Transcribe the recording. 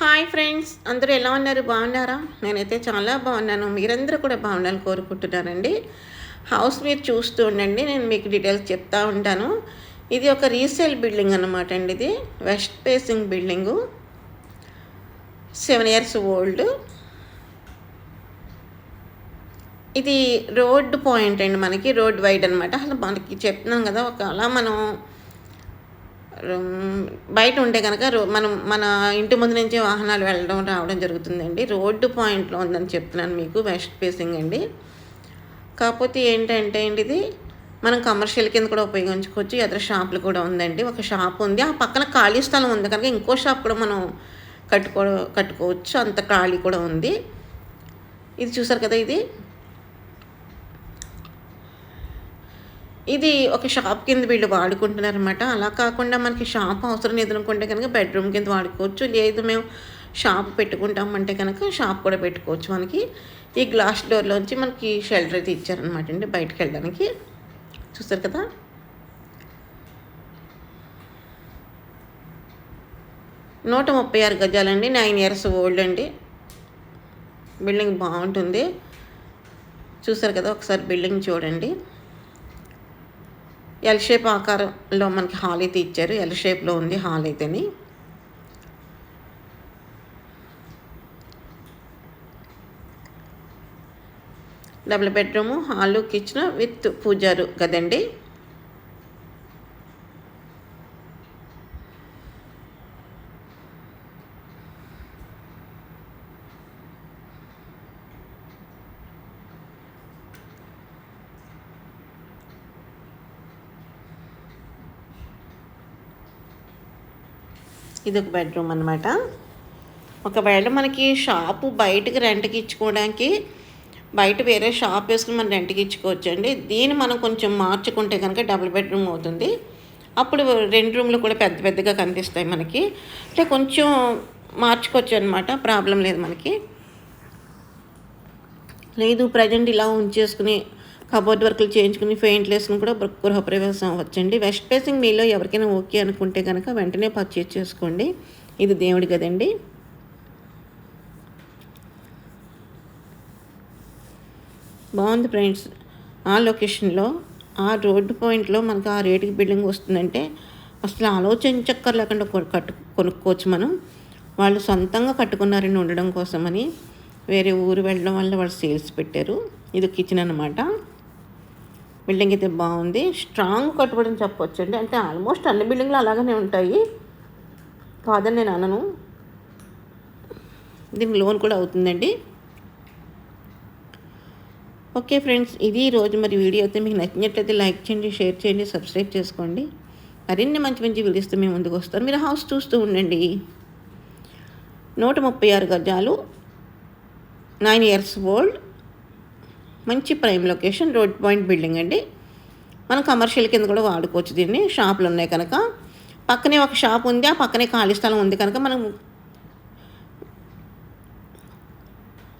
Hi friends అందరూ ఎలా ఉన్నారు? బాగున్నారా? నేనైతే చాలా బాగున్నాను. మీరందరూ కూడా బాగుండాలని కోరుకుంటున్నానండి. హౌస్ మీరు చూస్తూ ఉండండి నేను మీకు డీటెయిల్స్ చెప్తా ఉంటాను. ఇది ఒక రీసేల్ బిల్డింగ్ అనమాట అండి ఇది. West facing building. Seven years old ఇది రోడ్ పాయింట్ అండి మనకి రోడ్ వైడ్ అనమాట అసలు మనకి చెప్తున్నాం కదా ఒక అలా మనం బయట ఉంటే కనుక రో మనం మన ఇంటి ముందు నుంచి వాహనాలు వెళ్ళడం రావడం జరుగుతుందండి. రోడ్డు పాయింట్లో ఉందని చెప్తున్నాను మీకు వెస్ట్ ఫేసింగ్ అండి. కాకపోతే ఏంటంటే అండి ఇది మనం కమర్షియల్ కింద కూడా ఉపయోగించుకోవచ్చు. ఇతర షాపులు కూడా ఉందండి. ఒక షాప్ ఉంది. ఆ పక్కన ఖాళీ స్థలం ఉంది కనుక ఇంకో షాప్ కూడా మనం కట్టుకో కట్టుకోవచ్చు. అంత ఖాళీ కూడా ఉంది. ఇది చూసారు కదా ఇది? ఇది ఒక షాప్ కింద వీళ్ళు వాడుకుంటున్నారు అనమాట అలా కాకుండా మనకి షాప్ అవసరం ఎదుర్కొంటే కనుక బెడ్రూమ్ కింద వాడుకోవచ్చు. లేదు మేము షాప్ పెట్టుకుంటామంటే కనుక షాప్ కూడా పెట్టుకోవచ్చు మనకి. ఈ గ్లాస్ డోర్లోంచి మనకి షెల్టర్ అయితే ఇచ్చారనమాట అండి బయటకు వెళ్ళడానికి. చూస్తారు కదా? నూట ముప్పై ఆరు గజాలండి. నైన్ ఇయర్స్ ఓల్డ్ అండి. బిల్డింగ్ బాగుంటుంది. చూసారు కదా? ఒకసారి బిల్డింగ్ చూడండి. ఎల్ షేప్ ఆకారంలో మనకి హాల్ అయితే ఇచ్చారు. ఎల్ షేప్లో ఉంది hall అయితేని. Double bedroom hall kitchen with పూజారు కదండి ఇది ఒక బెడ్రూమ్ అనమాట ఒకవేళ మనకి షాపు బయటకి రెంట్కి ఇచ్చుకోవడానికి బయట వేరే షాప్ వేసుకుని మనం రెంట్కి ఇచ్చుకోవచ్చు అండి దీన్ని మనం కొంచెం మార్చుకుంటే కనుక డబుల్ బెడ్రూమ్ అవుతుంది. అప్పుడు రెండు రూమ్లు కూడా పెద్ద పెద్దగా కనిపిస్తాయి మనకి. అంటే కొంచెం మార్చుకోవచ్చు అనమాట ప్రాబ్లం లేదు మనకి. లేదు ప్రజెంట్ ఇలా ఉంచేసుకుని కబోర్డ్ వర్క్లు చేయించుకుని పెయింట్లు కూడా గృహప్రవేశం అవ్వచ్చండి. వెస్ట్ ఫేసింగ్ మీలో ఎవరికైనా ఓకే అనుకుంటే కనుక వెంటనే పర్చేజ్ చేసుకోండి. ఇది దేవుడి కదండి బాగుంది ఫ్రెండ్స్. ఆ లొకేషన్లో ఆ రోడ్డు పాయింట్లో మనకు ఆ రేటుకి బిల్డింగ్ వస్తుందంటే అసలు ఆలోచించక్కర్ లేకుండా కట్టు కొనుక్కోవచ్చు మనం. వాళ్ళు సొంతంగా కట్టుకున్నారని ఉండడం కోసమని వేరే ఊరు వెళ్ళడం వల్ల వాళ్ళు సేల్స్ పెట్టారు. ఇది కిచెన్ అనమాట బిల్డింగ్ అయితే బాగుంది. స్ట్రాంగ్ కట్టుబడి అని చెప్పొచ్చు అండి అంటే ఆల్మోస్ట్ అన్ని బిల్డింగ్లు అలాగనే ఉంటాయి. కాదని నేను అనను. దీనికి లోన్ కూడా అవుతుందండి. ఓకే ఫ్రెండ్స్ ఇది రోజు మరి వీడియో అయితే. మీకు నచ్చినట్లయితే లైక్ చేయండి షేర్ చేయండి సబ్స్క్రైబ్ చేసుకోండి. మరిన్ని మంచి మంచి వీడియోస్తో మేము ముందుకు వస్తాం. మీరు హౌస్ చూస్తూ ఉండండి. నూట ముప్పై ఆరు గజాలు నైన్ ఇయర్స్ ఓల్డ్ మంచి prime location road point building అండి. మనం కమర్షియల్ కింద కూడా వాడుకోవచ్చు దీన్ని. షాపులు ఉన్నాయి కనుక. పక్కనే ఒక షాప్ ఉంది ఆ పక్కనే ఖాళీ స్థలం ఉంది కనుక మనం